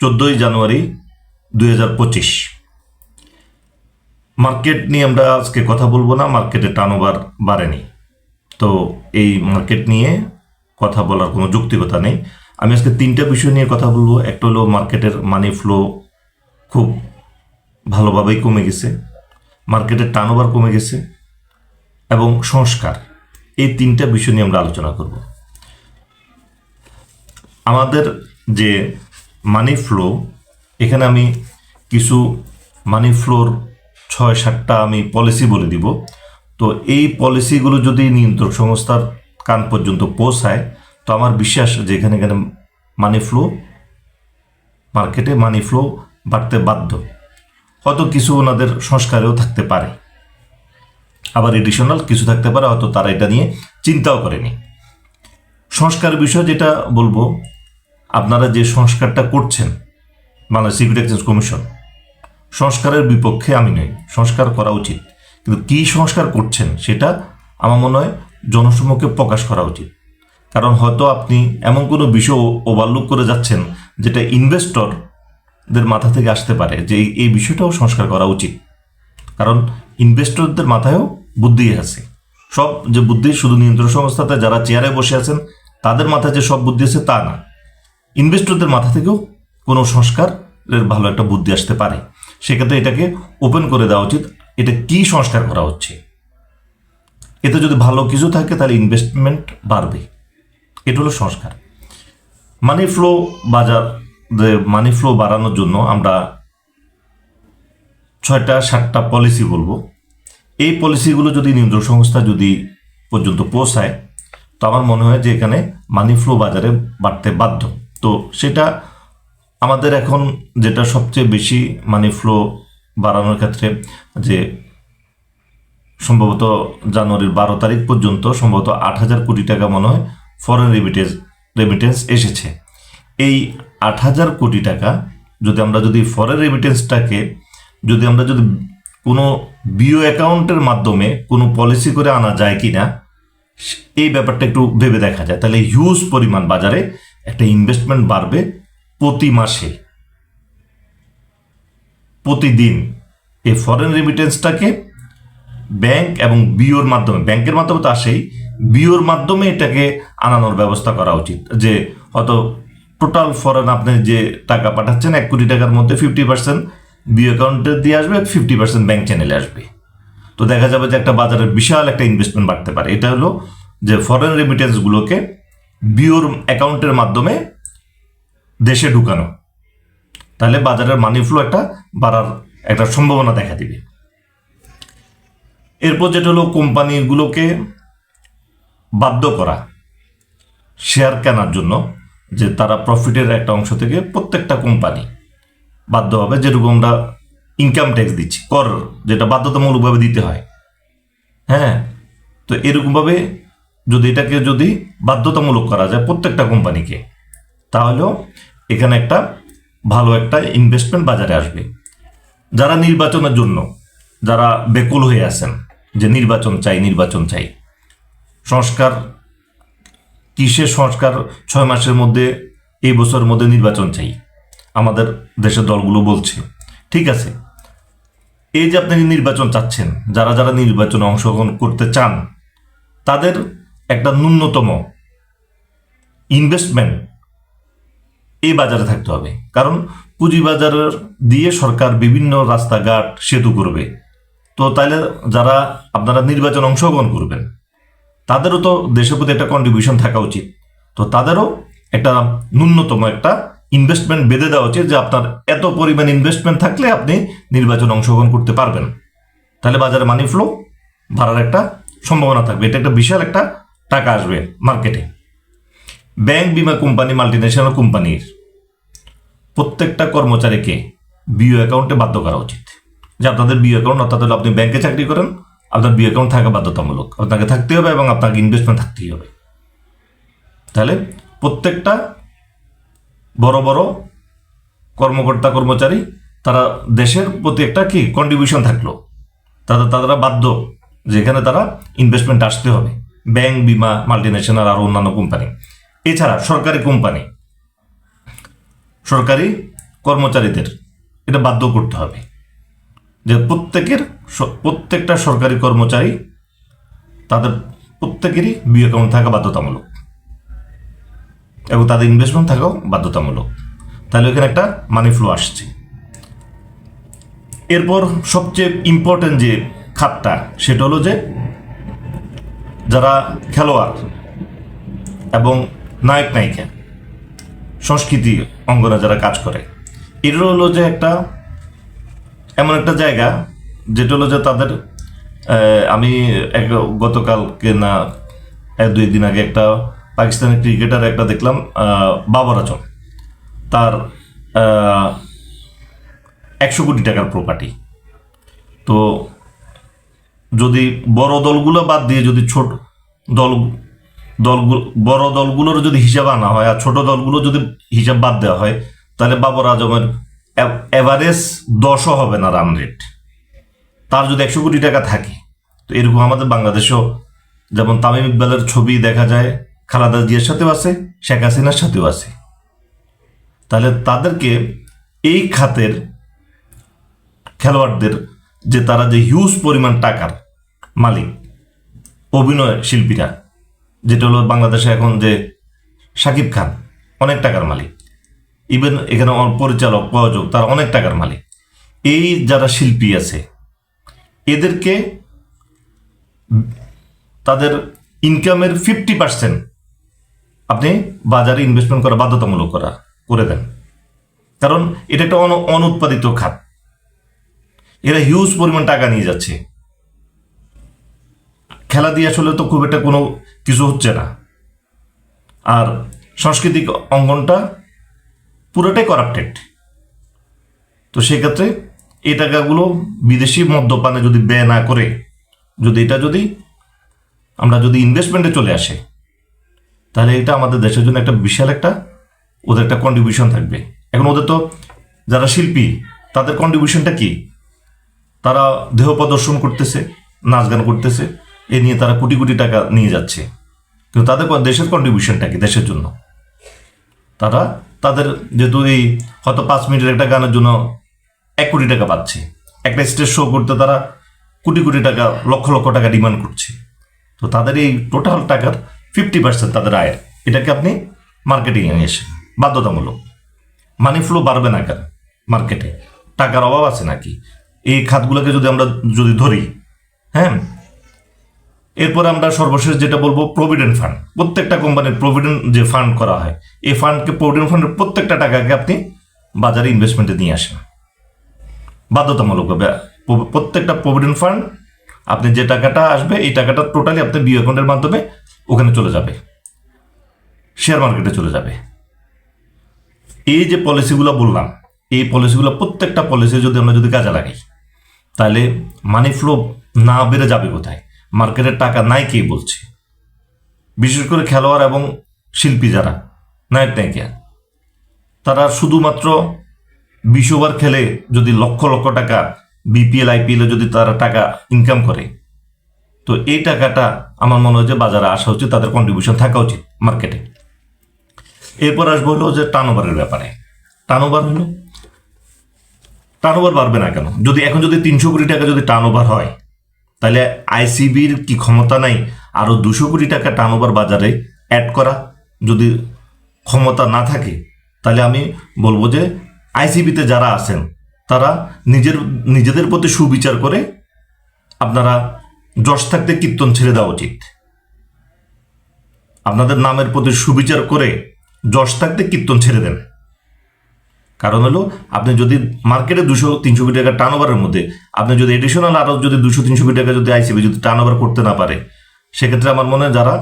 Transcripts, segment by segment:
চোদ্দোই জানুয়ারি দুই হাজার পঁচিশ। মার্কেট নিয়ে আমরা আজকে কথা বলব না মার্কেটে টার্নওভার বাড়েনি। তো এই মার্কেট নিয়ে কথা বলার কোনো যৌক্তিকতা নেই। আমি আজকে তিনটা বিষয় নিয়ে কথা বলব। একটা হলো মার্কেটের মানি ফ্লো খুব ভালোভাবেই কমে গেছে, মার্কেটের টার্নওভার কমে গেছে এবং সংস্কার, এই তিনটা বিষয় নিয়ে আমরা আলোচনা করব। আমাদের যে মানি ফ্লো এখানে আমি কিছু মানি ফ্লোর ছয়, সাতটা আমি পলিসি বলে দিব। তো এই পলিসিগুলো যদি নিয়ন্ত্রক সংস্থার কান পর্যন্ত পৌঁছায়, তো আমার বিশ্বাস যে এখানে এখানে মানি ফ্লো মার্কেটে মানি ফ্লো বাড়তে বাধ্য। হয়তো কিছু ওনাদের সংস্কারেও থাকতে পারে। আবার এডিশনাল কিছু থাকতে পারে, হয়তো তারা এটা নিয়ে চিন্তাও করেনি। সংস্কার বিষয় যেটা বলব আপনারা যে সংস্কারটা করছেন, বাংলাদেশ সিকিউরিটি এক্সচেঞ্জ কমিশন সংস্কারের বিপক্ষে আমি নই, সংস্কার করা উচিত। কিন্তু কী সংস্কার করছেন সেটা আমার মনে হয় জনসমক্ষে প্রকাশ করা উচিত। কারণ হয়তো আপনি এমন কোনো বিষয় ওভারলুক করে যাচ্ছেন যেটা ইনভেস্টরদের মাথা থেকে আসতে পারে যে এই বিষয়টাও সংস্কার করা উচিত। কারণ ইনভেস্টরদের মাথায়ও বুদ্ধি আছে। সব যে বুদ্ধি শুধু নিয়ন্ত্রণ সংস্থাতে যারা চেয়ারে বসে আছেন, তাদের মাথায় যে সব বুদ্ধি আছে তা না। ইনভেস্টরদের মাথা থেকেও কোনো সংস্কারের ভালো একটা বুদ্ধি আসতে পারে। সেক্ষেত্রে এটাকে ওপেন করে দেওয়া উচিত। এটা কি সংস্কার করা হচ্ছে? এতে যদি ভালো কিছু থাকে, তাহলে ইনভেস্টমেন্ট বাড়বে। এটা হলো সংস্কার। মানি ফ্লো বাজার মানি ফ্লো বাড়ানোর জন্য আমরা ছয়টা, সাতটা পলিসি বলব। এই পলিসিগুলো যদি নিয়ন্ত্রণ সংস্থা যদি পর্যন্ত পৌঁছায়, তো আমার মনে হয় যে এখানে মানি ফ্লো বাজারে বাড়তে বাধ্য। তো সেটা আমাদের এখন যেটা সবচেয়ে বেশি মানি ফ্লো বাড়ানোর ক্ষেত্রে যে সম্ভবত জানুয়ারির বারো তারিখ পর্যন্ত সম্ভবত আট হাজার কোটি টাকা মনে হয় ফরেন রেমিটেন্স রেমিটেন্স এসেছে। এই আট হাজার কোটি টাকা যদি আমরা যদি ফরেন রেমিটেন্সটাকে যদি আমরা যদি কোনো বিও অ্যাকাউন্টের মাধ্যমে কোনো পলিসি করে আনা যায় কি না এই ব্যাপারটা একটু ভেবে দেখা যায়। তাহলে হিউজ পরিমাণ বাজারে একটা ইনভেস্টমেন্ট বাড়বে প্রতি মাসে। প্রতিদিন। এই ফরেন রেমিটেন্সটাকে ব্যাংক এবং বিওর মাধ্যমে ব্যাংকের মাধ্যমে তো আসেই বিওর মাধ্যমে এটাকে আনানোর ব্যবস্থা করা উচিত। যে হয়তো টোটাল ফরেন আপনি যে টাকা পাঠাচ্ছেন, এক কোটি টাকার মধ্যে ফিফটি পার্সেন্ট বিও অ্যাকাউন্টে দিয়ে আসবে ফিফটি পার্সেন্ট ব্যাংক চ্যানেলে আসবে। তো দেখা যাবে যে একটা বাজারের বিশাল একটা ইনভেস্টমেন্ট বাড়তে পারে। এটা হলো যে ফরেন রেমিটেন্সগুলোকে বিওর অ্যাকাউন্টের মাধ্যমে দেশে ঢুকানো। তাহলে বাজারের মানি ফ্লো একটা বাড়ার একটা সম্ভাবনা দেখা দিবে। এরপর যেটা হলো কোম্পানিগুলোকে বাধ্য করা শেয়ার কেনার জন্য যে তারা প্রফিটের একটা অংশ থেকে প্রত্যেকটা কোম্পানি বাধ্য হবে, যেরকম আমরা ইনকাম ট্যাক্স দিচ্ছি, কর যেটা বাধ্যতামূলকভাবে দিতে হয়। হ্যাঁ তো এরকমভাবে যদি এটাকে যদি বাধ্যতামূলক করা যায় প্রত্যেকটা কোম্পানিকে, তাহলেও এখানে একটা ভালো একটা ইনভেস্টমেন্ট বাজারে আসবে। যারা নির্বাচনের জন্য, যারা বেকুল হয়ে আছেন, যে নির্বাচন চাই নির্বাচন চাই, সংস্কার, কিসের সংস্কার ছয় মাসের মধ্যে, এই বছরের মধ্যে নির্বাচন চাই, আমাদের দেশের দলগুলো বলছে। ঠিক আছে, এই যে আপনি নির্বাচন চাচ্ছেন, যারা যারা নির্বাচনে অংশগ্রহণ করতে চান, তাদের একটা ন্যূনতম ইনভেস্টমেন্ট এই বাজারে থাকতে হবে। কারণ পুঁজিবাজারের দিয়ে সরকার বিভিন্ন রাস্তাঘাট সেতু করবে। তো তাহলে যারা আপনারা নির্বাচন অংশগ্রহণ করবেন, তাদেরও তো দেশের প্রতি একটা কন্ট্রিবিউশন থাকা উচিত। তো তাদেরও একটা ন্যূনতম একটা ইনভেস্টমেন্ট বেঁধে দেওয়া উচিত যে আপনার এত পরিমাণ ইনভেস্টমেন্ট থাকলে আপনি নির্বাচন অংশগ্রহণ করতে পারবেন। তাহলে বাজারে মানি ফ্লো বাড়ার একটা সম্ভাবনা থাকবে। এটা একটা বিশাল একটা টাকা আসবে মার্কেটে ব্যাংক বিমা কোম্পানি মাল্টিন্যাশনাল কোম্পানির প্রত্যেকটা কর্মচারীকে বিও অ্যাকাউন্টে বাধ্য করা উচিত। যে আপনাদের বিও অ্যাকাউন্ট অর্থাৎ আপনি ব্যাংকে চাকরি করেন, আপনার বিও অ্যাকাউন্ট থাকা বাধ্যতামূলক। আপনাকে থাকতে হবে এবং আপনাকে ইনভেস্টমেন্ট থাকতেই হবে। তাহলে প্রত্যেকটা বড় বড় কর্মকর্তা কর্মচারী, তারা দেশের প্রতি একটা কি কন্ট্রিবিউশন থাকল। তাদের তারা বাধ্য, যেখানে তারা ইনভেস্টমেন্ট আসতে হবে। ব্যাংক বিমা মাল্টিন্যাশনাল আর অন্যান্য কোম্পানি এছাড়া সরকারি কোম্পানি সরকারি কর্মচারীদের এটা বাধ্য করতে হবে যে প্রত্যেকের প্রত্যেকটা সরকারি কর্মচারী তাদের প্রত্যেকেরই বি অ্যাকাউন্ট থাকা বাধ্যতামূলক এবং তাদের ইনভেস্টমেন্ট থাকাও বাধ্যতামূলক। তাহলে এখানে একটা মানি ফ্লো আসছে। এরপর সবচেয়ে ইম্পর্টেন্ট যে খাতটা, সেটা হলো যে যারা খেলোয়াড় এবং নায়ক নায়িকা, সংস্কৃতি অঙ্গনে যারা কাজ করে এটা হলো যে একটা, এমন একটা জায়গা যেটা হলো যে তাদের আমি এক, গতকালকে না, এক, দুই দিন আগে একটা পাকিস্তানি ক্রিকেটার একটা দেখলাম বাবর আজম। তার একশো কোটি টাকার প্রপার্টি তো যদি বড় দলগুলো বাদ দিয়ে যদি ছোট দল দলগুলো বড় দলগুলোর যদি হিসাব আনা হয় আর ছোট দলগুলো যদি হিসাব বাদ দেওয়া হয়, তাহলে বাবর আজমের এভারেজ দশও হবে না রান রেট তার যদি একশো কোটি টাকা থাকে, তো এরকম আমাদের বাংলাদেশেও যেমন তামিম ইকবালের ছবি দেখা যায়, খালাদা জিয়ার সাথেও আছে, শেখ হাসিনার সাথেও আছে। তাহলে তাদেরকে এই খাতের খেলোয়াড়দের যে তারা যে হিউজ পরিমাণ টাকার মালিক, অভিনয় শিল্পীরা, যেটা হলো বাংলাদেশে এখন যে শাকিব খান, অনেক টাকার মালিক। ইভেন এখানে পরিচালক, প্রযোজক, তারা অনেক টাকার মালিক। এই যারা শিল্পী আছে, এদেরকে তাদের ইনকামের ফিফটি পার্সেন্ট আপনি বাজারে ইনভেস্টমেন্ট করা, বাধ্যতামূলক করা, করে দেন। কারণ এটা একটা অন- অনুৎপাদিত খাত। এরা হিউজ পরিমাণ টাকা নিয়ে যাচ্ছে। খেলা দিয়ে আসলে তো খুব একটা কোনো কিছু হচ্ছে না। আর সাংস্কৃতিক অঙ্গনটা পুরোটাই করাপ্টেড তো সেক্ষেত্রে এই টাকাগুলো বিদেশি মদ্যপানে যদি ব্যয় না করে, যদি এটা যদি আমরা যদি ইনভেস্টমেন্টে চলে আসে, তাহলে এটা আমাদের দেশের জন্য একটা বিশাল একটা, ওদের একটা কন্ট্রিবিউশন থাকবে। এখন ওদের তো যারা শিল্পী, তাদের কন্ট্রিবিউশনটা কি? তারা দেহ প্রদর্শন করতেছে নাচ গান করতেছে, এ নিয়ে তারা কোটি কোটি টাকা নিয়ে যাচ্ছে। কিন্তু তাদের দেশের কন্ট্রিবিউশনটা কি? দেশের জন্য। তারা তাদের যেহেতু এই হয়তো পাঁচ মিনিটের একটা গানের জন্য এক কোটি টাকা পাচ্ছে, একটা স্টেজ শো করতে তারা কোটি কোটি টাকা, লক্ষ লক্ষ টাকা ডিমান্ড করছে। তো তাদের এই টোটাল টাকার ফিফটি পার্সেন্ট তাদের আয়ের এটাকে আপনি মার্কেটিংয়ে এসে বাধ্যতামূলক। মানি ফ্লো বাড়বে না কেন? মার্কেটে টাকার অভাব আছে নাকি? এই খাতগুলোকে যদি আমরা যদি ধরি হ্যাঁ? এরপর আমরা সর্বশেষ যেটা বলব প্রভিডেন্ট ফান্ড প্রত্যেকটা কোম্পানির প্রভিডেন্ট যে ফান্ড করা হয়, এই ফান্ডকে প্রভিডেন্ট ফান্ডের প্রত্যেকটা টাকাকে আপনি বাজারে ইনভেস্টমেন্টে নিয়ে আসেন। বাধ্যতামূলকভাবে। প্রত্যেকটা প্রভিডেন্ট ফান্ড আপনি যে টাকাটা আসবে, এই টাকাটা টোটালি আপনার বিও অ্যাকাউন্টের মাধ্যমে ওখানে চলে যাবে। শেয়ার মার্কেটে চলে যাবে। এই যে পলিসিগুলো বললাম, এই পলিসিগুলো প্রত্যেকটা পলিসি যদি আমরা যদি কাজে লাগাই তাহলে মানি ফ্লো না বেড়ে যাবে কোথায়? মার্কেটের টাকা নাই কে বলছে? বিশেষ করে খেলোয়াড় এবং শিল্পী যারা, নায়ক নায়িকা। তারা শুধুমাত্র বিশ ওভার খেলে যদি লক্ষ লক্ষ টাকা বিপিএল আইপিএল যদি তারা টাকা ইনকাম করে, তো এই টাকাটা আমার মনে হয় যে বাজারে আসা উচিত, তাদের কন্ট্রিবিউশন থাকা উচিত মার্কেটে এরপর আসব হলো যে টার্নওভারের ব্যাপারে। টার্নওভার হলো টার্নওভার বাড়বে না কেন? যদি এখন যদি তিনশো কোটি টাকা যদি টার্নওভার হয়, তাহলে আইসিবির কি ক্ষমতা নাই? আরও দুশো কোটি টাকা টার্নওভার বাজারে অ্যাড করা যদি ক্ষমতা না থাকে, তাহলে আমি বলব যে আইসিবিতে যারা আছেন, তারা নিজের, নিজেদের প্রতি সুবিচার করে আপনারা যশ থাকতে কীর্তন ছেড়ে দেওয়া উচিত। আপনাদের নামের প্রতি সুবিচার করে যশ থাকতে কীর্তন ছেড়ে দেন। কারণ হলো, আপনি যদি মার্কেটে দুশো, তিনশো কোটি টাকা টার্ন ওভারের মধ্যে, আপনি যদি এডিশনাল আরও যদি দুশো, তিনশো কোটি টাকা যদি আইসিবি যদি টার্ন ওভার করতে না পারে, সেক্ষেত্রে আমার মনে হয় যারা,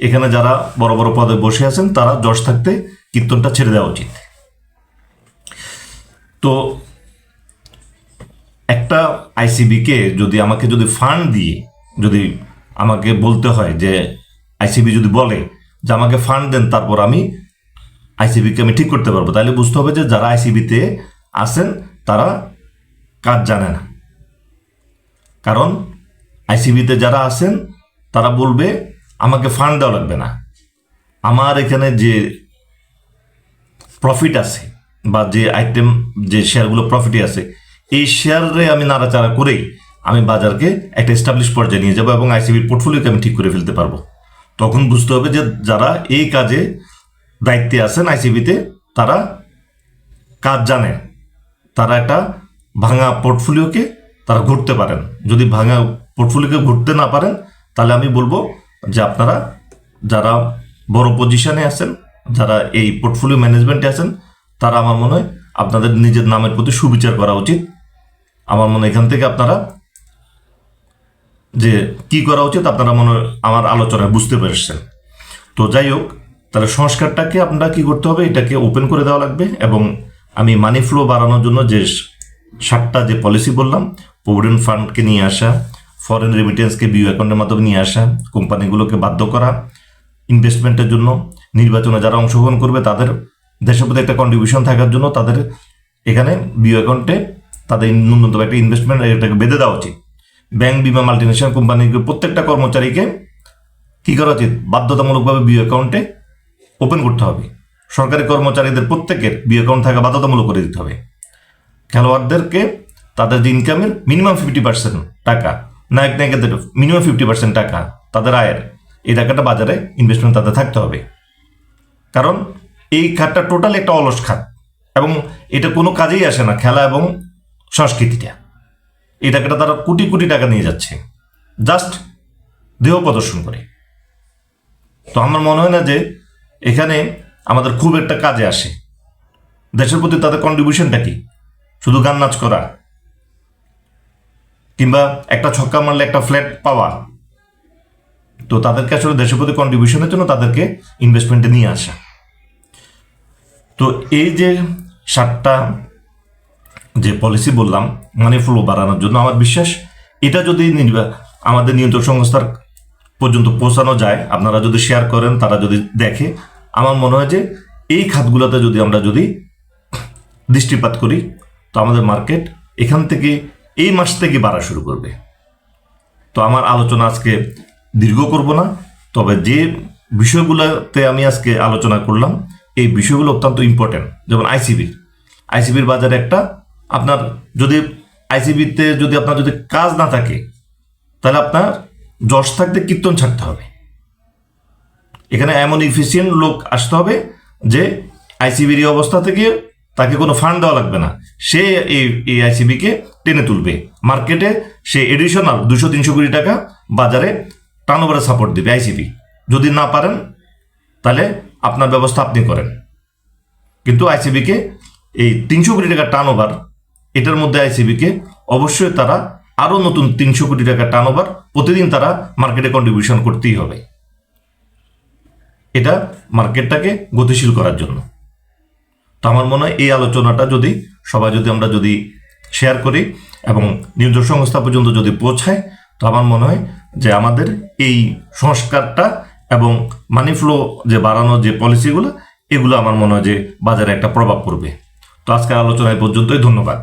এখানে যারা বড় বড় পদে বসে আছেন, তারা যশ থাকতে কীর্তনটা ছেড়ে দেওয়া উচিত। তো একটা আইসিবিকে যদি আমাকে যদি ফান্ড দিয়ে, যদি আমাকে বলতে হয় যে আইসিবি যদি বলে যে আমাকে ফান্ড দেন, তারপর আমি আইসিবিকে আমি ঠিক করতে পারব। তাহলে বুঝতে হবে যে যারা আইসিবিতে আছেন, তারা কাজ জানে না। কারণ আইসিবিতে যারা আছেন, তারা বলবে, আমাকে ফান্ড দেওয়া লাগবে না। আমার এখানে যে প্রফিট আছে বা যে আইটেম যে শেয়ারগুলো প্রফিটে আছে, এই শেয়ারে আমি নাড়াচাড়া করেই আমি বাজারকে একটা এস্টাবলিশ পর্যায়ে নিয়ে যাব এবং আইসিবির পোর্টফোলিওকে আমি ঠিক করে ফেলতে পারব। তখন বুঝতে হবে যে যারা এই কাজে দায়িত্বে আছেন আইসিবিতে, তারা কাজ জানে। তারা একটা ভাঙা পোর্টফোলিওকে তারা ঘুরতে পারেন। যদি ভাঙা পোর্টফোলিওকে ঘুরতে না পারেন, তাহলে আমি বলব যে আপনারা যারা বড় পজিশনে আছেন, যারা এই পোর্টফোলিও ম্যানেজমেন্টে আছেন, তারা আমার মনে হয় আপনাদের নিজের নামের প্রতি সুবিচার করা উচিত। আমার মনে এখান থেকে আপনারা যে কি করা উচিত, আপনারা মনে আমার আলোচনায় বুঝতে পেরেছেন। তো যাই হোক তাহলে সংস্কারটাকে আপনারা কি করতে হবে? এটাকে ওপেন করে দেওয়া লাগবে এবং আমি মানি ফ্লো বাড়ানোর জন্য যে সাতটা যে পলিসি বললাম প্রভিডেন্ট ফান্ডকে নিয়ে আসা ফরেন রেমিটেন্সকে বিউ অ্যাকাউন্টের মাধ্যমে নিয়ে আসা কোম্পানিগুলোকে বাধ্য করা ইনভেস্টমেন্টের জন্য, নির্বাচনে যারা অংশগ্রহণ করবে তাদের দেশের প্রতি একটা কন্ট্রিবিউশন থাকার জন্য তাদের এখানে বিউ অ্যাকাউন্টে তাদের ন্যূনতম একটা ইনভেস্টমেন্ট এটাকে বেঁধে দেওয়া উচিত। ব্যাংক বিমা মাল্টিনেশনাল কোম্পানিকে প্রত্যেকটা কর্মচারীকে কী করা উচিত? বাধ্যতামূলকভাবে বিউ অ্যাকাউন্টে ওপেন করতে হবে। সরকারি কর্মচারীদের প্রত্যেকের বিউ অ্যাকাউন্ট থাকা বাধ্যতামূলক করে দিতে হবে। খেলোয়াড়দেরকে তাদের যে ইনকামের মিনিমাম ফিফটি পার্সেন্ট টাকা, নায়ক নায়িকাদের মিনিমাম ফিফটি পার্সেন্ট টাকা তাদের আয়ের, এই টাকাটা বাজারে ইনভেস্টমেন্ট তাদের থাকতে হবে। কারণ এই খাতটা টোটাল একটা অলস খাত এবং এটা কোনো কাজেই আসে না খেলা এবং সংস্কৃতিটা। এই টাকাটা তারা কোটি কোটি টাকা নিয়ে যাচ্ছে। জাস্ট দেহ প্রদর্শন করে। তো আমার মনে হয় না যে এখানে আমাদের খুব একটা কাজে আসে। দেশের প্রতি তাদের কন্ট্রিবিউশনটা কি? শুধু গান নাচ করা? কিংবা একটা ছক্কা মারলে একটা ফ্ল্যাট পাওয়া? তো তাদেরকে আসলে দেশের প্রতি কন্ট্রিবিউশনের জন্য তাদেরকে ইনভেস্টমেন্টে নিয়ে আসা। তো এই যে সাতটা যে পলিসি বললাম মানি ফ্লো বাড়ানোর জন্য আমার বিশ্বাস, এটা যদি আমাদের নিয়ন্ত্রণ সংস্থার পর্যন্ত পৌঁছানো যায়, আপনারা যদি শেয়ার করেন, তারা যদি দেখে আমার মনে হয় যে এই খাতগুলোতে যদি আমরা যদি দৃষ্টিপাত করি, তো আমাদের মার্কেট এখান থেকে এই মাস থেকে বাড়া শুরু করবে। তো আমার আলোচনা আজকে দীর্ঘ করব না, তবে যে বিষয়গুলোতে আমি আজকে আলোচনা করলাম, এই বিষয়গুলো অত্যন্ত ইম্পর্ট্যান্ট যেমন আইসিবি আইসিবির বাজারে একটা আপনার যদি আইসিবিতে যদি আপনার যদি কাজ না থাকে, তাহলে আপনার যশ থাকতে কীর্তন ছাড়তে হবে। এখানে এমন ইফিসিয়েন্ট লোক আসতে হবে যে আইসিবির অবস্থা থেকে তাকে কোনো ফান্ড দেওয়া লাগবে না। সে এই আইসিবিকে টেনে তুলবে। মার্কেটে সে এডিশনাল দুশো, তিনশো কোটি টাকা বাজারে টার্নওভারে সাপোর্ট দেবে আইসিবি যদি না পারেন, তাহলে আপনার ব্যবস্থা আপনি করেন। কিন্তু আইসিবিকে এই তিনশো কোটি টাকা টার্ন ওভার এটার মধ্যে আইসিবিকে অবশ্যই তারা আরও নতুন তিনশো কোটি টাকা টার্ন ওভার প্রতিদিন তারা মার্কেটে কন্ট্রিবিউশন করতেই হবে। এটা মার্কেটটাকে গতিশীল করার জন্য। তো আমার মনে হয় এই আলোচনাটা যদি, সবাই যদি আমরা যদি শেয়ার করি এবং নিয়ন্ত্রণ সংস্থা পর্যন্ত যদি পৌঁছায়, তো আমার মনে হয় যে আমাদের এই সংস্কারটা এবং মানি ফ্লো যে বাড়ানোর যে পলিসিগুলো এগুলো আমার মনে হয় যে বাজারে একটা প্রভাব পড়বে। তো আজকের আলোচনা পর্যন্তই, ধন্যবাদ।